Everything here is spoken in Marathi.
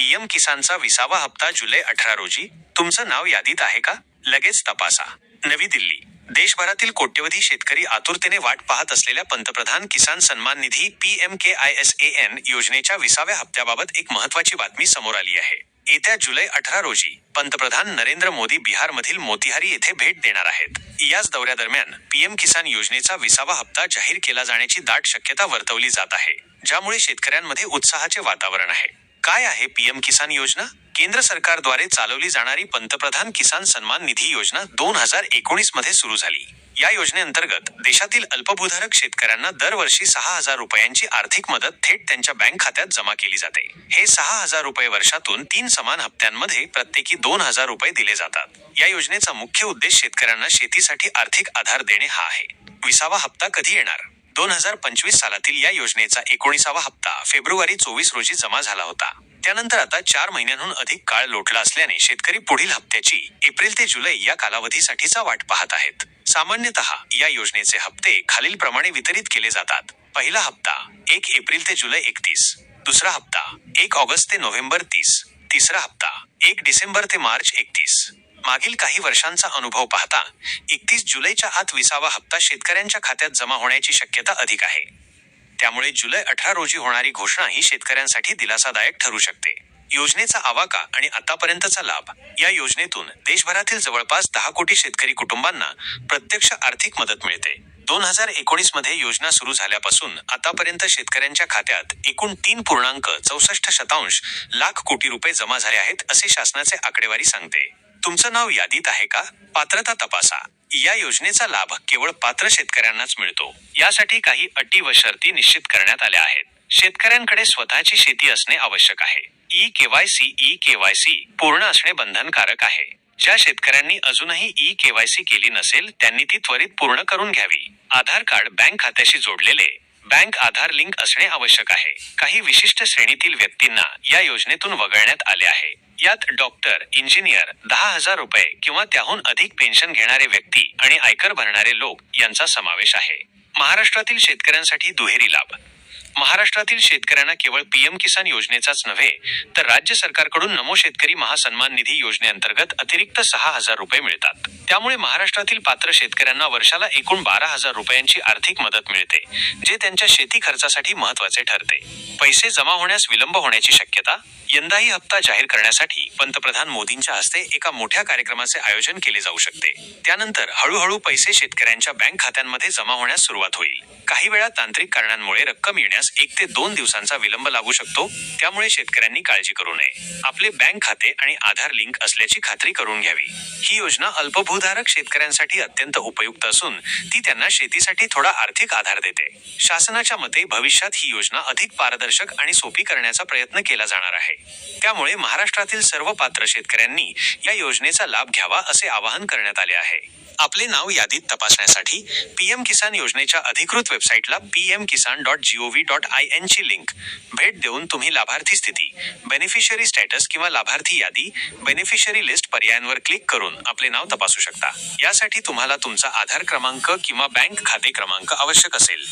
पीएम किसानचा विसावा हप्ता जुलै अठरा रोजी. तुमचं नाव यादीत आहे का? लगेच तपासा. नवी दिल्ली. देशभरातील कोट्यवधी शेतकरी आतुरतेने वाट पाहत असलेल्या पंतप्रधान किसान सन्मान निधी P M K I S A N योजनेच्या विसाव्या हप्त्याबाबत एक महत्वाची बातमी समोर आली आहे. येत्या जुलै अठरा रोजी पंतप्रधान नरेंद्र मोदी बिहारमधील मोतिहारी येथे भेट देणार आहेत. याच दौऱ्यादरम्यान पीएम किसान योजनेचा विसावा हप्ता जाहीर केला जाण्याची दाट शक्यता वर्तवली जात आहे ज्यामुळे शेतकऱ्यांमध्ये उत्साहाचे वातावरण आहे. काय आहे पीएम किसान योजना? केंद्र सरकारद्वारे चालवली जाणारी पंतप्रधान किसान सन्मान निधी योजना दोन हजार एकोणीसमध्ये सुरू झाली. या योजनेअंतर्गत देशातील अल्पभूधारक शेतकऱ्यांना दरवर्षी सहा हजार रुपयांची आर्थिक मदत थेट त्यांच्या बँक खात्यात जमा केली जाते. हे सहा हजार रुपये वर्षातून तीन समान हप्त्यांमध्ये प्रत्येकी दोन हजार रुपये दिले जातात. या योजनेचा मुख्य उद्देश शेतकऱ्यांना शेतीसाठी आर्थिक आधार देणे हा आहे. विसावा हप्ता कधी येणार? दोन हजार पंचवीस सालातील या योजनेचा एकोणीसावा हप्ता फेब्रुवारी चोवीस रोजी जमा झाला होता. त्यानंतर आता चार महिन्यांहून अधिक काळ लोटला असल्याने शेतकरी पुढील हप्त्याची एप्रिल ते जुलै या कालावधीसाठीचा वाट पाहत आहेत. सामान्यतः या योजनेचे हप्ते खालीलप्रमाणे वितरित केले जातात. पहिला हप्ता एक एप्रिल ते जुलै एकतीस दुसरा हप्ता एक ऑगस्ट ते नोव्हेंबर तीस तिसरा हप्ता एक डिसेंबर ते मार्च एकतीस. मागील काही वर्षांचा अनुभव पाहता एकतीस जुलैच्या आत विसावा हप्ता शेतकऱ्यांच्या खात्यात जमा होण्याची शक्यता अधिक आहे. त्यामुळे जुलै अठरा रोजी होणारी घोषणा ही शेतकऱ्यांसाठी दिलासादायक ठरू शकते. योजनेचा आवाका आणि आतापर्यंतचा लाभ या योजनेतून देशभरातील जवळपास दहा कोटी शेतकरी कुटुंबांना प्रत्यक्ष आर्थिक मदत मिळते. दोन हजार एकोणीसमध्ये योजना सुरू झाल्यापासून आतापर्यंत शेतकऱ्यांच्या खात्यात एकूण तीन पूर्णांक चौसष्ट शतांश लाख कोटी रुपये जमा झाले आहेत असे शासनाचे आकडेवारी सांगते. तुमचं नाव यादीत आहे का? पात्रता तपासा. या योजनेचा लाभ केवळ पात्र शेतकऱ्यांनाच मिळतो. यासाठी काही अटी व शर्ती निश्चित करण्यात आल्या आहेत. शेतकऱ्यांकडे स्वतःची शेती असणे आवश्यक आहे. ई केवायसी ई केवायसी पूर्ण असणे बंधनकारक आहे. ज्या शेतकऱ्यांनी अजूनही ई केवायसी केली नसेल त्यांनी ती त्वरित पूर्ण करून घ्यावी. आधार कार्ड बँक खात्याशी जोडलेले बँक आधार लिंक असणे आवश्यक आहे. काही विशिष्ट श्रेणीतील व्यक्तींना या योजनेतून वगळण्यात आले आहे. यात डॉक्टर इंजिनियर दहा हजार रुपये किंवा त्याहून अधिक पेन्शन घेणारे व्यक्ती आणि आयकर भरणारे लोक यांचा समावेश आहे. महाराष्ट्रातील शेतकऱ्यांसाठी दुहेरी लाभ. महाराष्ट्रातील शेतकऱ्यांना केवळ पीएम किसान योजनेचाच नव्हे तर राज्य सरकारकडून नमो शेतकरी महासन्मान निधी योजनेअंतर्गत अतिरिक्त सहा हजार रुपये मिळतात. त्यामुळे महाराष्ट्रातील पात्र शेतकऱ्यांना वर्षाला एकूण बारा हजार रुपयांची आर्थिक मदत मिळते जे त्यांच्या शेती खर्चासाठी महत्त्वाचे ठरते. पैसे जमा होण्यास विलंब होण्याची शक्यता यंदाही हप्ता जाहीर करण्यासाठी पंतप्रधान मोदींच्या हस्ते एका मोठ्या कार्यक्रमाचे आयोजन केले जाऊ शकते. त्यानंतर हळूहळू पैसे शेतकऱ्यांच्या बँक खात्यांमध्ये जमा होण्यास सुरुवात होईल. काही वेळा तांत्रिक कारणांमुळे रक्कम येण्यास एक ते दोन दिवसांचा विलंब लागू शकतो. त्यामुळे शेतकऱ्यांनी काळजी करू नये. आपले बँक खाते आणि आधार लिंक असल्याची खात्री करून घ्यावी. ही योजना अल्पभूधारक शेतकऱ्यांसाठी अत्यंत उपयुक्त असून ती त्यांना शेतीसाठी थोडा आर्थिक आधार देते. शासनाच्या मते भविष्यात ही योजना अधिक पारदर्शक आणि सोपी करण्याचा प्रयत्न केला जाणार आहे. त्यामुळे महाराष्ट्रातील सर्व पात्र शेतकऱ्यांनी या योजनेचा लाभ घ्यावा असे आवाहन करण्यात आले आहे. आपले नाव यादीत तपासण्यासाठी पीएम किसान योजनेच्या अधिकृत वेबसाईटला PM Kisan dot G O V dot I N ची लिंक भेट देऊन तुम्ही लाभार्थी स्थिती बेनिफिशरी स्टॅटस किंवा लाभार्थी यादी बेनिफिशरी लिस्ट पर्यायांवर क्लिक करून आपले नाव तपासू शकता. यासाठी तुम्हाला तुमचा आधार क्रमांक किंवा बँक खाते क्रमांक आवश्यक असेल.